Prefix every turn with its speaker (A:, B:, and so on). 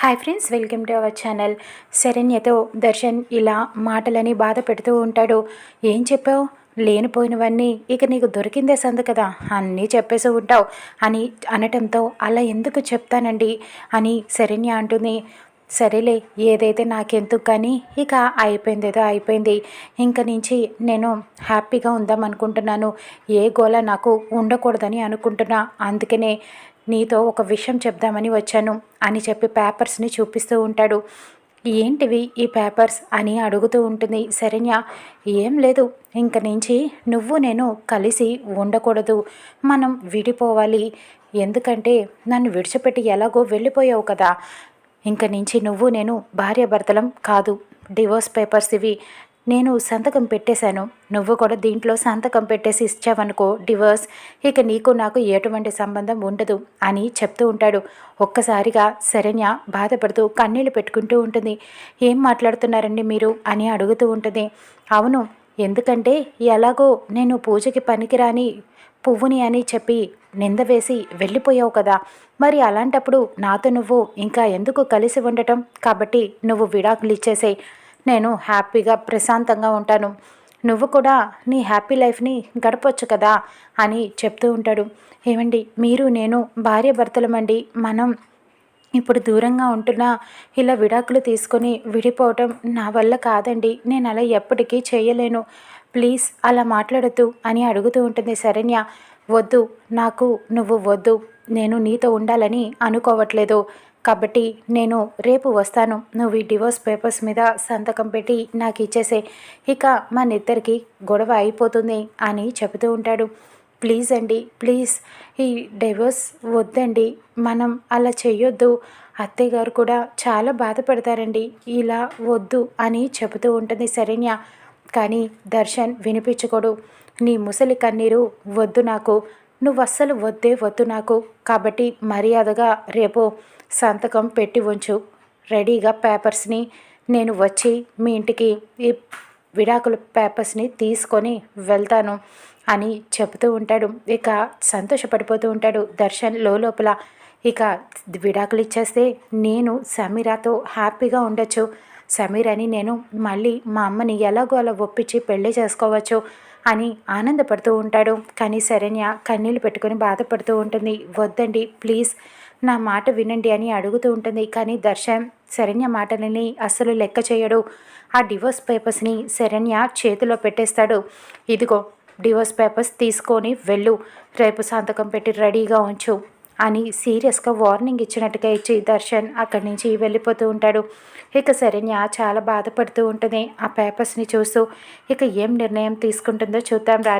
A: Hi friends welcome to our channel శరణ్యతో Darshan ఇలా మాటలని బాధ పెడుతూ ఉంటాడు. ఏం చెప్పావు? లేనిపోయినవన్నీ ఇక నీకు దొరికిందే సందు కదా? అన్నీ చెప్పేసి ఉంటావు. అని అనటంతో అలా ఎందుకు చెప్తానండి? అని శరణ్య అంటుంది. సరేలే ఏదైతే నాకెందుకు కానీ ఇక అయిపోయిందేదో అయిపోయింది. ఇంక నుంచి నేను హ్యాపీగా ఉందాం అనుకుంటున్నాను. ఏ గోల నాకు ఉండకూడదని అనుకుంటున్నా. అందుకనే నీతో ఒక విషయం చెప్దామని వచ్చాను అని చెప్పి పేపర్స్ని చూపిస్తూ ఉంటాడు. ఏంటివి ఈ పేపర్స్ అని అడుగుతూ ఉంటుంది శరణ్య. ఏం లేదు ఇంక నుంచి నువ్వు నేను కలిసి ఉండకూడదు. మనం విడిపోవాలి. ఎందుకంటే నన్ను విడిచిపెట్టి ఎలాగో వెళ్ళిపోయావు కదా. ఇంక నుంచి నువ్వు నేను భార్యాభర్తలం కాదు. డివోర్స్ పేపర్స్ ఇవి. నేను సంతకం పెట్టేశాను. నువ్వు కూడా దీంట్లో సంతకం పెట్టేసి ఇచ్చావనుకో డివర్స్. ఇక నీకు నాకు ఎటువంటి సంబంధం ఉండదు అని చెప్తూ ఉంటాడు. ఒక్కసారిగా శరణ్య బాధపడుతూ కన్నీళ్ళు పెట్టుకుంటూ ఉంటుంది. ఏం మాట్లాడుతున్నారండి మీరు? అని అడుగుతూ ఉంటుంది. అవును ఎందుకంటే ఎలాగో నేను పూజకి పనికిరాని పువ్వుని అని చెప్పి నింద వేసి వెళ్ళిపోయావు కదా. మరి అలాంటప్పుడు నాతో నువ్వు ఇంకా ఎందుకు కలిసి ఉండటం? కాబట్టి నువ్వు విడాకులు ఇచ్చేసే నేను హ్యాపీగా ప్రశాంతంగా ఉంటాను. నువ్వు కూడా నీ హ్యాపీ లైఫ్ని గడపచ్చు కదా అని చెప్తూ ఉంటాడు. ఏమండి మీరు నేను భార్య భర్తలమండి మనం ఇప్పుడు దూరంగా ఉంటున్నా ఇలా విడాకులు తీసుకొని విడిపోవటం నా వల్ల కాదండి. నేను అలా ఎప్పటికీ చేయలేను. ప్లీజ్ అలా మాట్లాడద్దు అని అడుగుతూ ఉంటుంది శరణ్య. వద్దు నాకు నువ్వు వద్దు. నేను నీతో ఉండాలని అనుకోవట్లేదు. కాబట్టి నేను రేపు వస్తాను. నువ్వు ఈ డివోర్స్ పేపర్స్ మీద సంతకం పెట్టి నాకు ఇచ్చేసే. ఇక మన ఇద్దరికి గొడవ అయిపోతుంది అని చెబుతూ ఉంటాడు. ప్లీజ్ అండి ప్లీజ్. ఈ డైవోర్స్ వద్దండి. మనం అలా చేయొద్దు అత్తయ్య గారు కూడా చాలా బాధపడతారండి. ఇలా వద్దు అని చెబుతూ ఉంటుంది శరణ్య. కానీ దర్శన్ వినిపించుకోడు. నీ ముసలి కన్నీరు వద్దు నాకు. నువ్వు అస్సలు వద్దే వద్దు నాకు. కాబట్టి మర్యాదగా రేపు సంతకం పెట్టి ఉంచు. రెడీగా పేపర్స్ని నేను వచ్చి మీ ఇంటికి ఈ విడాకుల పేపర్స్ని తీసుకొని వెళ్తాను అని చెబుతూ ఉంటాడు. ఇక సంతోషపడిపోతూ ఉంటాడు దర్శన్ లోపల. ఇక విడాకులు ఇచ్చేస్తే నేను సమీరాతో హ్యాపీగా ఉండొచ్చు. సమీర్ అని నేను మళ్ళీ మా అమ్మని ఎలాగో అలా ఒప్పించి పెళ్ళి చేసుకోవచ్చు అని ఆనందపడుతూ ఉంటాడు. కానీ శరణ్య కన్నీళ్ళు పెట్టుకొని బాధపడుతూ ఉంటుంది. వద్దండి ప్లీజ్. నా మాట వినండి అని అడుగుతూ ఉంటుంది. కానీ దర్శన్ శరణ్య మాటలని అస్సలు లెక్క చేయడు. ఆ డివోర్స్ పేపర్స్ని శరణ్య చేతిలో పెట్టేస్తాడు. ఇదిగో డివోర్స్ పేపర్స్ తీసుకొని వెళ్ళు. రేపు సంతకం పెట్టి రెడీగా ఉంచు అని సీరియస్గా వార్నింగ్ ఇచ్చినట్టుగా ఇచ్చి దర్శన్ అక్కడి నుంచి వెళ్ళిపోతూ ఉంటాడు. ఇక శరణ్య చాలా బాధపడుతూ ఉంటుంది. ఆ పేపర్స్ని చూస్తూ ఇక ఏం నిర్ణయం తీసుకుంటుందో చూద్దాం రా